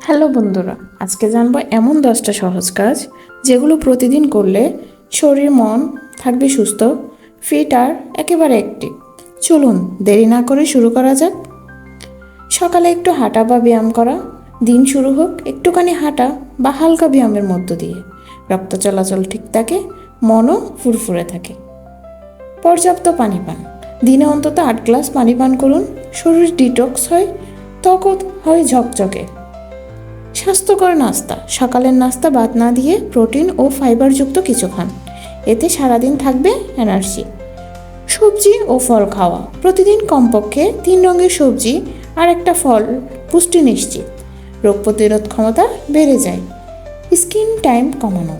Hello বন্ধুরা, আজকে জানব এমন দশটা সহজ কাজ যেগুলো প্রতিদিন করলে শরীর, মন থাকবে সুস্থ ফিট আর একেবারে অ্যাক্টিভ চলুন দেরি না করে শুরু করা যাক। সকালে একটু হাঁটা বা ব্যায়াম করা, দিন শুরু হোক একটুখানি হাঁটা বা হালকা ব্যায়ামের মধ্য দিয়ে। রক্ত চলাচল ঠিক থাকে, মনও ফুরফুরে থাকে। পর্যাপ্ত পানি পান। দিনে অন্তত আট গ্লাস পানি পান করুন। শরীর ডিটক্স হয় ত্বক হয় ঝকঝকে। স্বাস্থ্যকর নাস্তা, সকালের নাস্তা বাদ না দিয়ে প্রোটিন ও ফাইবারযুক্ত কিছু খান। এতে সারাদিন থাকবে এনার্জি। সবজি ও ফল খাওয়া। প্রতিদিন কমপক্ষে তিন রঙের সবজি আর একটা ফল পুষ্টি নিশ্চিত। রোগ প্রতিরোধ ক্ষমতা বেড়ে যায়। স্কিন টাইম কমানো।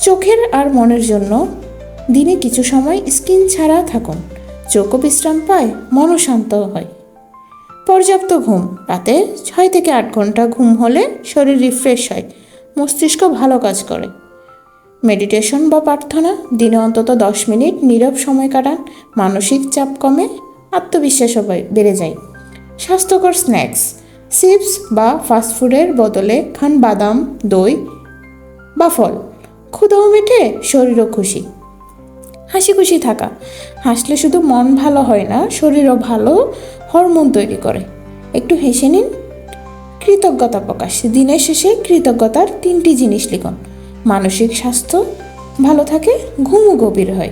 চোখের আর মনের জন্য দিনে কিছু সময় স্কিন ছাড়া থাকুন। চোখও বিশ্রাম পায়, মনও শান্ত হয়। পর্যাপ্ত ঘুম। রাতে ছয় থেকে আট ঘণ্টা ঘুম হলে শরীর রিফ্রেশ হয়, মস্তিষ্ক ভালো কাজ করে। মেডিটেশন বা প্রার্থনা, দিনে অন্তত দশ মিনিট নীরব সময় কাটান, মানসিক চাপ কমে, আত্মবিশ্বাসও বেড়ে যায়। স্বাস্থ্যকর স্ন্যাক্স চিপস বা ফাস্টফুডের বদলে খান বাদাম, দই বা ফল। ক্ষুদাও মেটে শরীরও খুশি। হাসি খুশি থাকা। হাসলে শুধু মন ভালো হয় না, শরীরও ভালো হরমোন তৈরি করে। একটু হেসে নিন। কৃতজ্ঞতা প্রকাশ। দিনের শেষে কৃতজ্ঞতার তিনটি জিনিস লিখুন। মানসিক স্বাস্থ্য, ভালো থাকে, ঘুমও গভীর হয়।